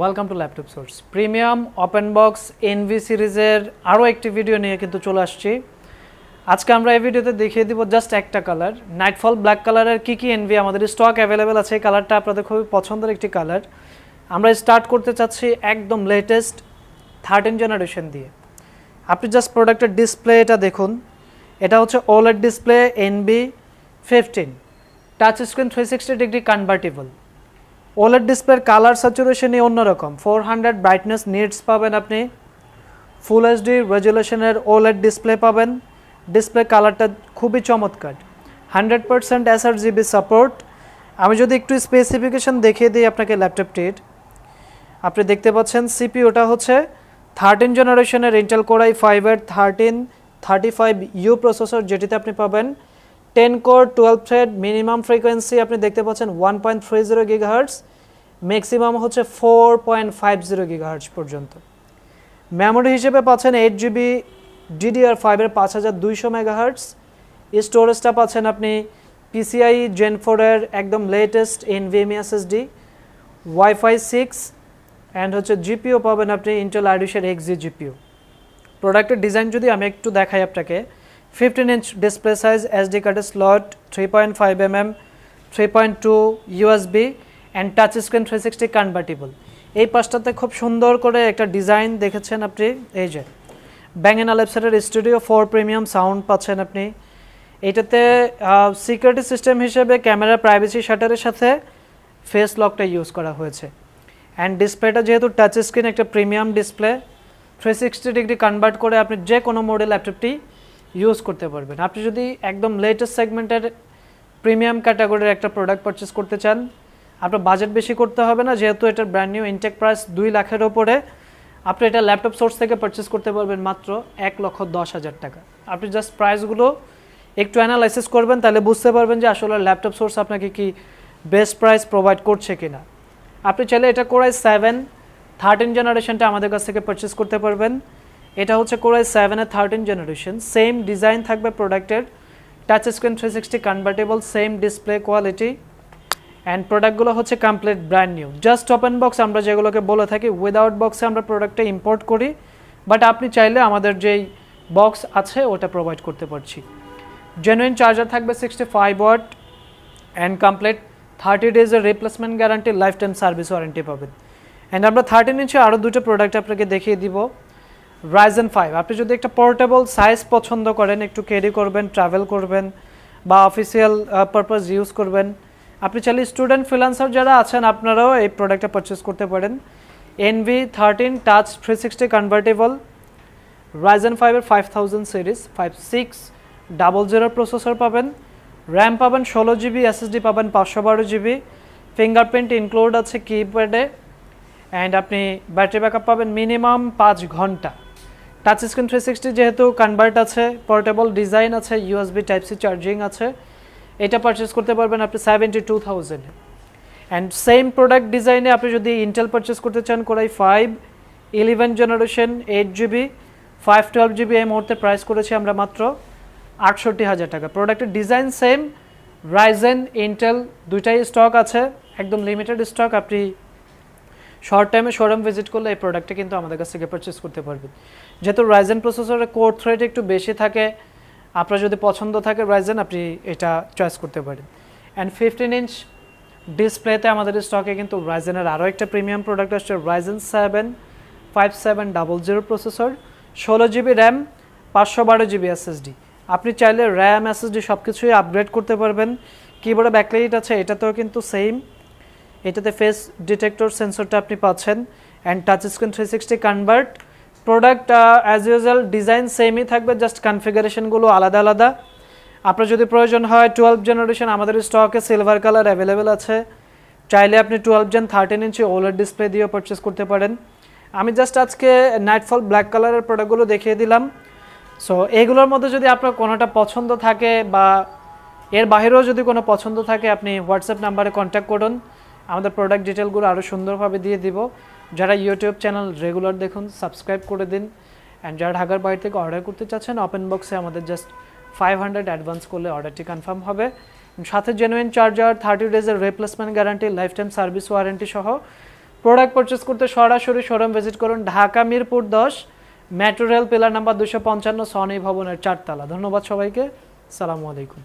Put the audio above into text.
Welcome to laptop source premium open box Envy সিরিজের আরও একটি ভিডিও নিয়ে কিন্তু চলে আসছি। আজকে আমরা এই ভিডিওতে দেখিয়ে দিব জাস্ট একটা কালার নাইটফল ব্ল্যাক কালারের কী কী এনভি আমাদের স্টক অ্যাভেলেবেল আছে? এই কালারটা আপনাদের খুবই পছন্দের একটি কালার আমরা স্টার্ট করতে চাচ্ছি একদম লেটেস্ট থার্টিন জেনারেশন দিয়ে। আপনি জাস্ট প্রোডাক্টের ডিসপ্লেটা দেখুন। এটা হচ্ছে OLED display Envy fifteen touch screen three sixty degree convertible OLED ডিসপ্লের কালার স্যাচুরেশনই অন্যরকম। ফোর হান্ড্রেড ব্রাইটনেস নিডস পাবেন আপনি। ফুল এইচডি রেজুলেশনের ওলেড ডিসপ্লে পাবেন। ডিসপ্লে কালারটা খুবই চমৎকার। Hundred percent S R GB support আমি যদি একটু স্পেসিফিকেশন দেখিয়ে দিই আপনাকে ল্যাপটপটির আপনি দেখতে পাচ্ছেন সিপিওটা হচ্ছে থার্টিন জেনারেশনের ইন্টেল কোরাই ফাইভের thirteen thirty five U processor যেটিতে আপনি পাবেন। Ten core twelve thread minimum frequency আপনি দেখতে পাচ্ছেন one point three zero gigahertz maximum হচ্ছে four point five zero gigahertz পর্যন্ত। মেমোরি হিসেবে পাচ্ছেন এইট জিবি ডিডিআর ফাইভের পাঁচ হাজার দুইশো মেগাহার্টস স্টোরেজটা পাচ্ছেন আপনি পিসিআই জেন ফোরের একদম latest NVMe SSD WiFi six and হচ্ছে জিপিও পাবেন আপনি ইন্টেল আইডিসের এক্সি জিপিও প্রোডাক্টের ডিজাইন যদি আমি একটু দেখাই আপনাকে fifteen inch display size SD কার্ডের slot three point five M M three point two USB and touch screen three sixty convertible এই পাশটাতে খুব সুন্দর করে একটা ডিজাইন দেখেছেন আপনি, এই যে। ব্যাঙ্গেন আলেপসারের স্টুডিও ফোর প্রিমিয়াম সাউন্ড পাচ্ছেন আপনি। এটাতে সিকিউরিটি সিস্টেম হিসেবে ক্যামেরা প্রাইভেসি শাটারের সাথে ফেস লকটা ইউজ করা হয়েছে। অ্যান্ড ডিসপ্লেটা যেহেতু টাচ স্ক্রিন একটা premium display three sixty degree convert করে আপনি যে কোনো মডেল ল্যাপটপটি ইউজ করতে পারবেন। আপনি যদি একদম লেটেস্ট সেগমেন্টের প্রিমিয়াম ক্যাটাগরির একটা প্রোডাক্ট পারচেস করতে চান, আপনার বাজেট বেশি করতে হবে না, যেহেতু এটার ব্র্যান্ড নিউ ইনটেক প্রাইস দুই লাখের ওপরে, আপনি এটা ল্যাপটপ সোর্স থেকে পারচেস করতে পারবেন মাত্র এক লক্ষ দশ হাজার টাকা। আপনি জাস্ট প্রাইসগুলো একটু অ্যানালাইসিস করবেন, তাহলে বুঝতে পারবেন যে আসলে ল্যাপটপ সোর্স আপনাকে কি বেস্ট প্রাইস প্রোভাইড করছে কি না আপনি চাইলে এটা কোরাই সেভেন থার্টিন জেনারেশনটা আমাদের কাছ থেকে পারচেস করতে পারবেন। এটা হচ্ছে কোরাই সেভেনের থার্টিন জেনারেশন সেম ডিজাইন থাকবে প্রোডাক্টের touch screen three sixty convertible same display quality and প্রোডাক্টগুলো হচ্ছে complete brand new just open box আমরা যেগুলোকে বলে থাকি উইদাউট বক্সে আমরা প্রোডাক্টটা ইম্পোর্ট করি বাট আপনি চাইলে আমাদের যেই বক্স আছে ওটা প্রোভাইড করতে পারছি। জেনুইন চার্জার থাকবে sixty five watt and complete thirty ডেজের replacement guarantee life time service warranty পাবেন। অ্যান্ড আমরা থার্টিন ইঞ্চে আরও দুটো প্রোডাক্ট আপনাকে দেখিয়ে দিব। রাইজেন ফাইভ আপনি যদি একটা পোর্টেবল সাইজ পছন্দ করেন, একটু ক্যারি করবেন ট্রাভেল করবেন, বা অফিসিয়াল পারপাস ইউজ করবেন, আপনি চাইলে স্টুডেন্ট ফ্রিলান্সার যারা আছেন, আপনারাও এই প্রোডাক্টটা পারচেস করতে পারেন। Envy thirteen touch three sixty convertible Ryzen ফাইভের five thousand series five six double zero processor পাবেন র্যাম পাবেন ষোলো জিবি এসএসডি পাবেন পাঁচশো বারো জিবি ফিঙ্গারপ্রিন্ট ইনক্লুড আছে কিপ্যাডে অ্যান্ড আপনি ব্যাটারি ব্যাকআপ পাবেন মিনিমাম পাঁচ ঘণ্টা। টাচ স্ক্রিন থ্রি সিক্সটি যেহেতু কনভার্ট আছে পোর্টেবল ডিজাইন আছে ইউএসবি টাইপ সি চার্জিং আছে, এটা পারচেস করতে পারবেন আপনি সেভেন্টি টু থাউজেন্ডে অ্যান্ড সেম প্রোডাক্ট ডিজাইনে আপনি যদি ইন্টেল পারচেস করতে চান core i five eleven generation eight GB five twelve GB এই মুহূর্তে প্রাইস করেছি আমরা মাত্র আটষট্টি হাজার টাকা। প্রোডাক্টের ডিজাইন সেম রাইজেন ইন্টেল দুইটাই স্টক আছে, একদম লিমিটেড স্টক আপনি শর্ট টাইমে শোরুম ভিজিট করলে এই প্রোডাক্টটা কিন্তু আমাদের কাছ থেকে পারচেস করতে পারবেন যেহেতু রাইজেন প্রসেসরের কোর থ্রেড একটু বেশি থাকে, আপনার যদি পছন্দ থাকে রাইজেন আপনি এটা চয়েস করতে পারেন। অ্যান্ড ফিফটিন ইঞ্চ ডিসপ্লেতে আমাদের স্টকে কিন্তু রাইজেনের আরও একটা প্রিমিয়াম প্রোডাক্ট আসছে Ryzen seven five seven double zero processor ষোলো জিবি র্যাম পাঁচশো বারো জিবি এসএসডি আপনি চাইলে র্যাম এসএসডি সব কিছুই আপগ্রেড করতে পারবেন। কিবোর্ডে ব্যাকলাইট আছে, এটাতেও কিন্তু সেম এটাতে ফেস ডিটেক্টর সেন্সরটা আপনি পাচ্ছেন and touch screen three sixty convert product as usual design সেমই থাকবে জাস্ট কনফিগারেশনগুলো আলাদা আলাদা। আপনার যদি প্রয়োজন হয় টুয়েলভ জেনারেশন আমাদের স্টকে সিলভার কালার অ্যাভেলেবেল আছে। চাইলে আপনি twelve gen thirteen inch OLED display দিয়েও পারচেস করতে পারেন। আমি জাস্ট আজকে নাইটফল ব্ল্যাক কালারের প্রোডাক্টগুলো দেখিয়ে দিলাম। সো এগুলোর মধ্যে যদি আপনার কোনোটা পছন্দ থাকে বা এর বাইরেও যদি কোনো পছন্দ থাকে, আপনি হোয়াটসঅ্যাপ নাম্বারে কন্ট্যাক্ট করুন। আমাদের প্রোডাক্ট ডিটেলগুলো আরও সুন্দরভাবে দিয়ে দিব। যারা ইউটিউব চ্যানেল রেগুলার দেখুন সাবস্ক্রাইব করে দিন। অ্যান্ড যারা ঢাকার বাইরে থেকে অর্ডার করতে চাচ্ছেন ওপেন বক্সে আমাদের জাস্ট ফাইভ হান্ড্রেড অ্যাডভান্স করলে অর্ডারটি কনফার্ম হবে। সাথে genuine charger thirty ডেজের replacement guarantee life time service warranty সহ প্রোডাক্ট পারচেস করতে সরাসরি শোরুম ভিজিট করুন ঢাকা মিরপুর দশ মেট্রো রেল পিলার নাম্বার দুশো পঞ্চান্ন সনি ভবনের চারতলা। ধন্যবাদ সবাইকে। সালামু আলাইকুম।